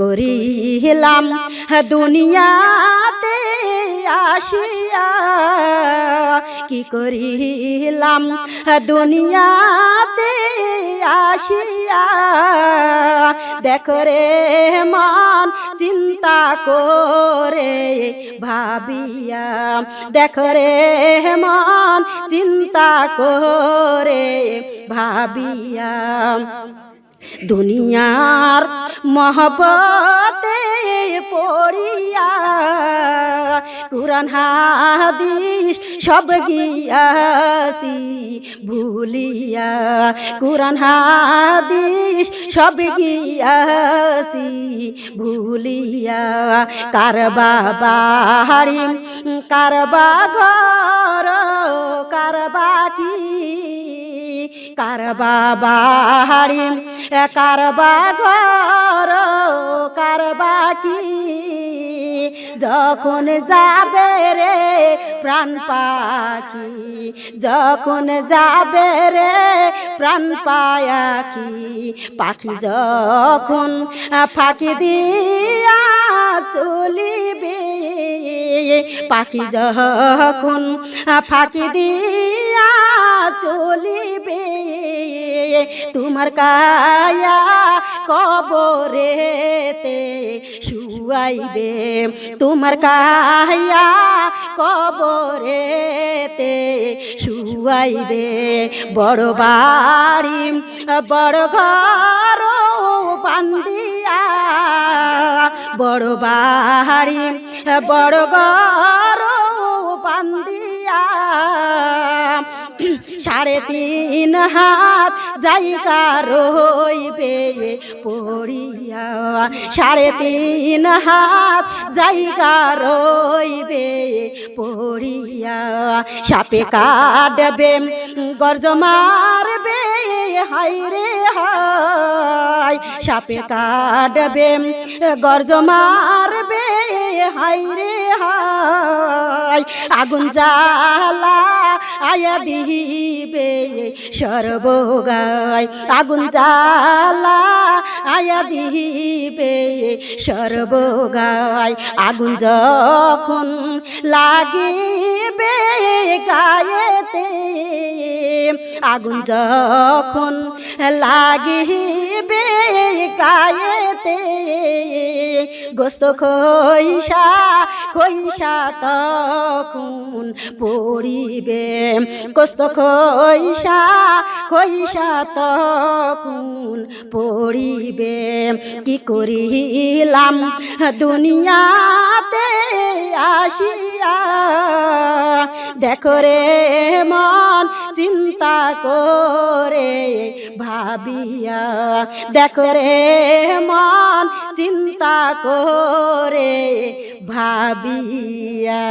করিলাম, দুনিয়াতে আসিয়া কি করিলাম, দুনিয়াতে আসিয়া দেখো রে মন, চিন্তা করে ভাবিয়া। দেখো রে মন, চিন্তা করে ভাবিয়া। দুনিয়ার মহব্বতে পড়িয়া কুরআন, হাদিস সব গিয়াছি, ভুলিয়া কুরআন, হাদিস সব গিয়াছি, ভুলিয়া কারবা বাড়ি, কারবা ঘর, কারবা কি কারবা বাড়ি কারবা ঘর কারবা কি? যখন যাবে রে প্রাণ পাখি, যখন যাবে রে প্রাণ পায়াকি পাখি যখন ফাঁকি দিয়া চলিবে, পাখি যখন ফাঁকি দিয়া চলিবে। তোমার কায়া কবরেতে শুয়াইবে। তোমার কায়া কবরেতে শুয়াইবে। বড় বাড়ি, বড় ঘর বান্দিয়া। বড় বাড়ি, বড় ঘর বান্দিয়া। সাড়ে তিন হাত জায়গা রইবে পড়িয়া। সাড়ে তিন হাত জায়গা রইবে পড়িয়া। সাপে কাটবে গর্জ মারবে হাই রে হাই সাপে কাটবে গর্জ মারবে হাই রে হাই আগুন জ্বালা আয়া দিবে, সর্বগায় আগুন জ্বালা। আয়া দিবে, সর্বগায় আগুন যখন লাগিবে গায়েতে। আগুন যখন লাগিবে গায়েতে। গোস্ত খৈসা খৈসা তখন পড়িবে। গোস্ত খৈসা খৈসা তখন পড়িবে। কি করিলাম দুনিয়াতে আসিয়া? দেখো রে মন, চিন্তা করে ভাবিয়া। দেখো রে মন চিন্তা করে ভাবিয়া